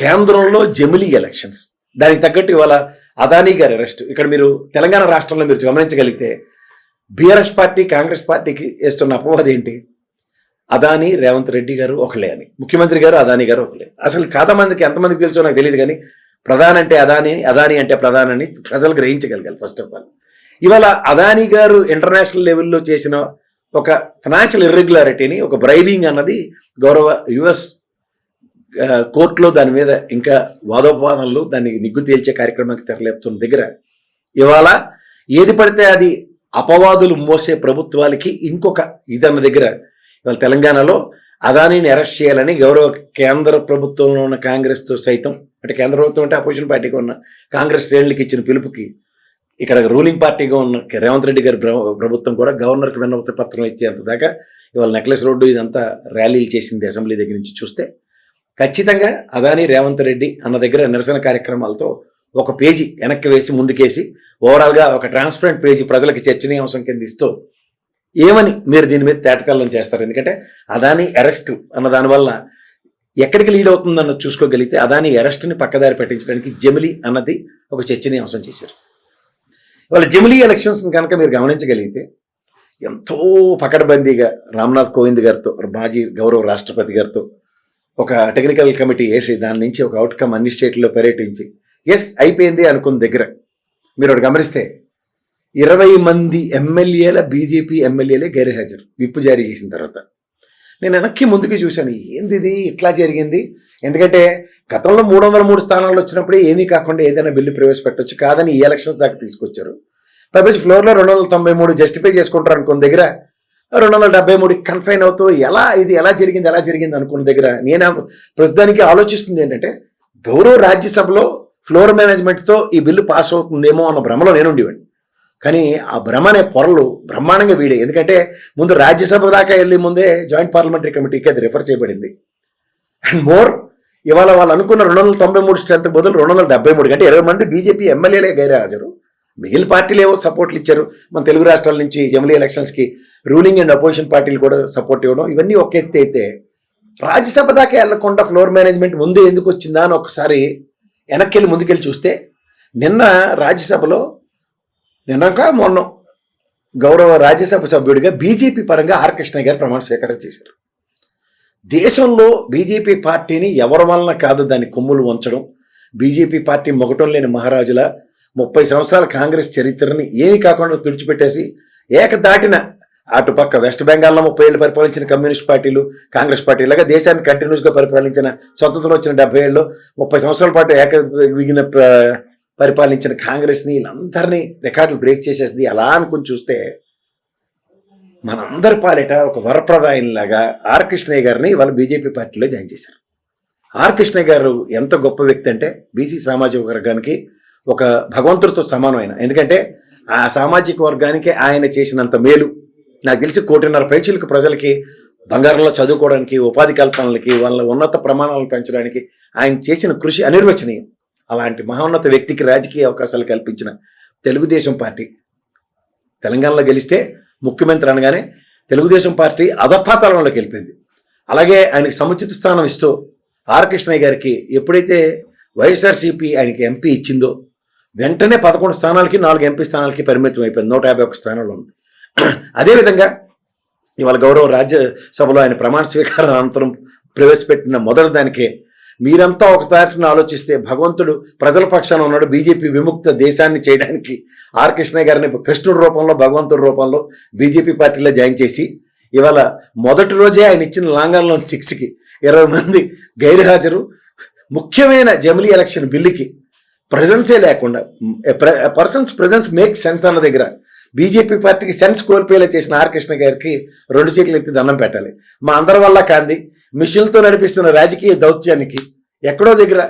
కేంద్రంలో జమిలీ ఎలక్షన్స్. దానికి తగ్గట్టు ఇవాళ అదానీ గారి అరెస్ట్. ఇక్కడ మీరు తెలంగాణ రాష్ట్రంలో మీరు గమనించగలిగితే బీఆర్ఎస్ పార్టీ కాంగ్రెస్ పార్టీకి వేస్తున్న అపవాదం ఏంటి? అదానీ రేవంత్ రెడ్డి గారు ఒకలే అని. ముఖ్యమంత్రి గారు అదానీ గారు ఒకలే అసలు చాలా మందికి ఎంతమందికి తెలుసో నాకు తెలియదు కానీ ప్రధాన అంటే అదానీ అదానీ అంటే ప్రధాన అని ప్రజలు గ్రహించగలగాలి ఫస్ట్ ఆఫ్ ఆల్ ఇవాళ అదానీ గారు ఇంటర్నేషనల్ లెవెల్లో చేసిన ఒక ఫైనాన్షియల్ ఇర్రెగ్యులారిటీని ఒక బ్రైబింగ్ అన్నది గౌరవ యుఎస్ కోర్టులో దాని మీద ఇంకా వాదోపవాదనలు దాన్ని నిగ్గు తేల్చే కార్యక్రమానికి తెరలేపుతున్న దగ్గర ఇవాళ ఏది పడితే అది అపవాదులు మోసే ప్రభుత్వాలకి ఇంకొక ఇదన్న దగ్గర ఇవాళ తెలంగాణలో అదానీని అరెస్ట్ చేయాలని గౌరవ కేంద్ర ప్రభుత్వంలో ఉన్న కాంగ్రెస్తో సైతం అంటే కేంద్ర ప్రభుత్వం అంటే అపోజిషన్ పార్టీగా ఉన్న కాంగ్రెస్ శ్రేణులకి ఇచ్చిన పిలుపుకి ఇక్కడ రూలింగ్ పార్టీగా ఉన్న రేవంత్ రెడ్డి గారి ప్రభుత్వం కూడా గవర్నర్కి విన్నపతి పత్రం ఇచ్చేంత దాకా ఇవాళ నెక్లెస్ రోడ్డు ఇదంతా ర్యాలీలు చేసింది అసెంబ్లీ దగ్గర నుంచి చూస్తే ఖచ్చితంగా అదాని రేవంత్ రెడ్డి అన్న దగ్గర నిరసన కార్యక్రమాలతో ఒక పేజీ వెనక్కి వేసి ముందుకేసి ఓవరాల్గా ఒక ట్రాన్స్పరెంట్ పేజీ ప్రజలకు చర్చనీయాంశం కింద ఇస్తూ ఏమని మీరు దీని మీద తేటతెల్లం చేస్తారు? ఎందుకంటే అదాని అరెస్ట్ అన్న దానివల్ల ఎక్కడికి లీడ్ అవుతుందన్న చూసుకోగలిగితే అదాని అరెస్ట్ని పక్కదారి పెట్టించడానికి జమిలీ అన్నది ఒక చర్చనీయాంశం చేశారు. వాళ్ళ జమిలీ ఎలక్షన్స్ కనుక మీరు గమనించగలిగితే ఎంతో పకడ్బందీగా రామ్నాథ్ కోవింద్ గారితో మాజీ గౌరవ రాష్ట్రపతి గారితో ఒక టెక్నికల్ కమిటీ వేసి దాని నుంచి ఒక అవుట్కమ్ అన్ని స్టేట్లో పర్యటించి ఎస్ అయిపోయింది అనుకున్న దగ్గర మీరు ఒకటి గమనిస్తే ఇరవై మంది ఎమ్మెల్యేల బీజేపీ ఎమ్మెల్యేలే గైర్హాజరు విప్పు జారీ చేసిన తర్వాత. నేను వెనక్కి ముందుకు చూశాను ఏంది ఇది? ఇట్లా జరిగింది? ఎందుకంటే గతంలో మూడు వందల మూడు స్థానాలు వచ్చినప్పుడే ఏమీ కాకుండా ఏదైనా బిల్లు ప్రవేశపెట్టొచ్చు కాదని ఈ ఎలక్షన్స్ దాకా తీసుకొచ్చారు. పైపచ్చి ఫ్లోర్లో రెండు వందల తొంభై మూడు జస్టిఫై చేసుకుంటారు అనుకున్న దగ్గర రెండు వందల డెబ్బై మూడుకి కన్ఫైన్ అవుతూ ఎలా ఇది ఎలా జరిగింది ఎలా జరిగింది అనుకున్న దగ్గర నేను ప్రస్తుతానికి ఆలోచిస్తుంది ఏంటంటే గౌరవ రాజ్యసభలో ఫ్లోర్ మేనేజ్మెంట్తో ఈ బిల్లు పాస్ అవుతుందేమో అన్న భ్రమలో నేను ఉండేవాడిని కానీ ఆ భ్రమ అనే పొరలు బ్రహ్మాండంగా వీడే. ఎందుకంటే ముందు రాజ్యసభ దాకా వెళ్ళి ముందే జాయింట్ పార్లమెంటరీ కమిటీకి అది రిఫర్ చేయబడింది. అండ్ మోర్ ఇవాళ వాళ్ళు అనుకున్న రెండు వందల తొంభై మూడు స్ట్రెంత్ బదులు రెండు వందల డెబ్బై మూడు. అంటే ఇరవై మంది బీజేపీ ఎమ్మెల్యేలే గైరే మిగిలిన పార్టీలు ఏవో సపోర్ట్లు ఇచ్చారు. మన తెలుగు రాష్ట్రాల నుంచి జమిలీ ఎలక్షన్స్కి రూలింగ్ అండ్ అపోజిషన్ పార్టీలు కూడా సపోర్ట్ ఇవ్వడం ఇవన్నీ ఒక ఎత్తి అయితే రాజ్యసభ దాకా వెళ్ళకుండా ఫ్లోర్ మేనేజ్మెంట్ ముందు ఎందుకు వచ్చిందా అని ఒకసారి వెనక్కి వెళ్ళి ముందుకెళ్ళి చూస్తే నిన్న రాజ్యసభలో నిన్నక మొన్న గౌరవ రాజ్యసభ సభ్యుడిగా బీజేపీ పరంగా ఆర్ కృష్ణ గారు ప్రమాణ స్వీకారం చేశారు. దేశంలో బీజేపీ పార్టీని ఎవరి వలన కాదు దాన్ని కొమ్ములు వంచడం బీజేపీ పార్టీ మొగటం లేని మహారాజుల ముప్పై సంవత్సరాల కాంగ్రెస్ చరిత్రని ఏమి కాకుండా తుడిచిపెట్టేసి ఏకదాటిన అటుపక్క వెస్ట్ బెంగాల్లో ముప్పై ఏళ్ళు పరిపాలించిన కమ్యూనిస్ట్ పార్టీలు కాంగ్రెస్ పార్టీ ఇలాగా దేశాన్ని కంటిన్యూస్గా పరిపాలించిన స్వతంత్రం వచ్చిన డెబ్బై ఏళ్ళు ముప్పై సంవత్సరాల పాటు ఏక విగిన పరిపాలించిన కాంగ్రెస్ని వీళ్ళందరినీ రికార్డులు బ్రేక్ చేసేసింది. అలా అనుకుని చూస్తే మనందరి పాలిట ఒక వరప్రదాయంలాగా ఆర్ కృష్ణయ్య గారిని వాళ్ళ బీజేపీ పార్టీలో జాయిన్ చేశారు. ఆర్ కృష్ణయ్య గారు ఎంత గొప్ప వ్యక్తి అంటే బీసీ సామాజిక వర్గానికి ఒక భగవంతుడితో సమానమైన ఎందుకంటే ఆ సామాజిక వర్గానికి ఆయన చేసినంత మేలు. నాకు తెలిసి కోటిన్నర పైచులకు ప్రజలకి బంగారంలో చదువుకోవడానికి ఉపాధి కల్పనలకి వాళ్ళ ఉన్నత ప్రమాణాలను పెంచడానికి ఆయన చేసిన కృషి అనిర్వచనీయం. అలాంటి మహోన్నత వ్యక్తికి రాజకీయ అవకాశాలు కల్పించిన తెలుగుదేశం పార్టీ. తెలంగాణలో గెలిస్తే ముఖ్యమంత్రి అనగానే తెలుగుదేశం పార్టీ అధపాతాళంలోకి వెళ్ళిపోయింది. అలాగే ఆయనకి సముచిత స్థానం ఇస్తూ ఆర్ కృష్ణయ్య గారికి ఎప్పుడైతే వైఎస్ఆర్సీపీ ఆయనకి ఎంపీ ఇచ్చిందో వెంటనే పదకొండు స్థానాలకి నాలుగు ఎంపీ స్థానాలకి పరిమితం అయిపోయింది. నూట యాభై ఒక స్థానాలు ఉంది. అదేవిధంగా ఇవాళ గౌరవ రాజ్యసభలో ఆయన ప్రమాణ స్వీకారం అనంతరం ప్రవేశపెట్టిన మొదటి దానికే మీరంతా ఒక తాటిని ఆలోచిస్తే భగవంతుడు ప్రజల పక్షాన ఉన్నాడు. బీజేపీ విముక్త దేశాన్ని చేయడానికి ఆర్ కృష్ణ గారిని కృష్ణుడి రూపంలో భగవంతుడి రూపంలో బీజేపీ పార్టీలో జాయిన్ చేసి ఇవాళ మొదటి రోజే ఆయన ఇచ్చిన లాంగన్లోని సిక్స్కి ఇరవై మంది గైర్హాజరు. ముఖ్యమైన జమిలీ ఎలక్షన్ బిల్లుకి ప్రజెన్సే లేకుండా పర్సన్స్ ప్రజెన్స్ మేక్ సెన్స్ అన్న దగ్గర బీజేపీ పార్టీకి సెన్స్ కోల్పోయేలా చేసిన ఆర్ కృష్ణ గారికి రెండు చేతులు ఎత్తి దండం పెట్టాలి. మా అందరి వల్ల కాంది మిషన్లతో నడిపిస్తున్న రాజకీయ దౌత్యానికి ఎక్కడో దగ్గర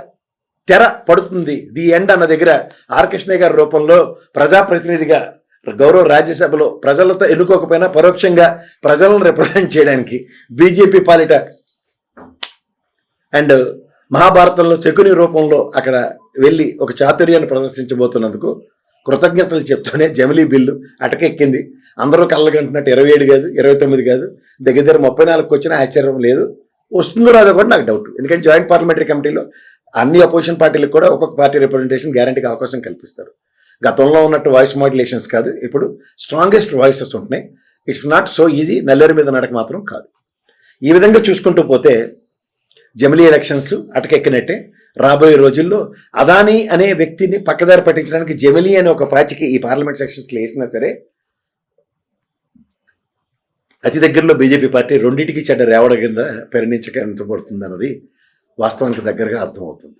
తెర పడుతుంది ది ఎండ్ అన్న దగ్గర ఆర్ కృష్ణ గారి రూపంలో ప్రజాప్రతినిధిగా గౌరవ రాజ్యసభలో ప్రజలతో ఎన్నుకోకపోయినా పరోక్షంగా ప్రజలను రిప్రజెంట్ చేయడానికి బీజేపీ పాలిట అండ్ మహాభారతంలో శకుని రూపంలో అక్కడ వెళ్ళి ఒక చాతుర్యాన్ని ప్రదర్శించబోతున్నందుకు కృతజ్ఞతలు చెప్తూనే జమిలీ బిల్లు అటకెక్కింది. అందరూ కళ్ళగంటున్నట్టు ఇరవై ఏడు కాదు ఇరవై తొమ్మిది కాదు దగ్గర దగ్గర ముప్పై నాలుగుకి వచ్చిన ఆశ్చర్యం లేదు. వస్తుందో రాదో కూడా నాకు డౌట్ ఎందుకంటే జాయింట్ పార్లమెంటరీ కమిటీలో అన్ని అపోజిషన్ పార్టీలకు కూడా ఒక్కొక్క పార్టీ రిప్రజెంటేషన్ గ్యారంటీకి అవకాశం కల్పిస్తారు. గతంలో ఉన్నట్టు వాయిస్ మాడ్యులేషన్స్ కాదు ఇప్పుడు స్ట్రాంగెస్ట్ వాయిసెస్ ఉంటున్నాయి. ఇట్స్ నాట్ సో ఈజీ నల్లేరు మీద నడక మాత్రం కాదు. ఈ విధంగా చూసుకుంటూ పోతే జమిలీ ఎలక్షన్స్ అటకెక్కినట్టే రాబోయే రోజుల్లో అదానీ అనే వ్యక్తిని పక్కదారి పట్టించడానికి జెమిలీ అనే ఒక పాచికి ఈ పార్లమెంట్ సెక్షన్స్లో వేసినా సరే అతి దగ్గరలో బీజేపీ పార్టీ రెండింటికి చెడ్డ రేవడ కింద పరిణించబడుతుంది అన్నది వాస్తవానికి దగ్గరగా అర్థమవుతుంది.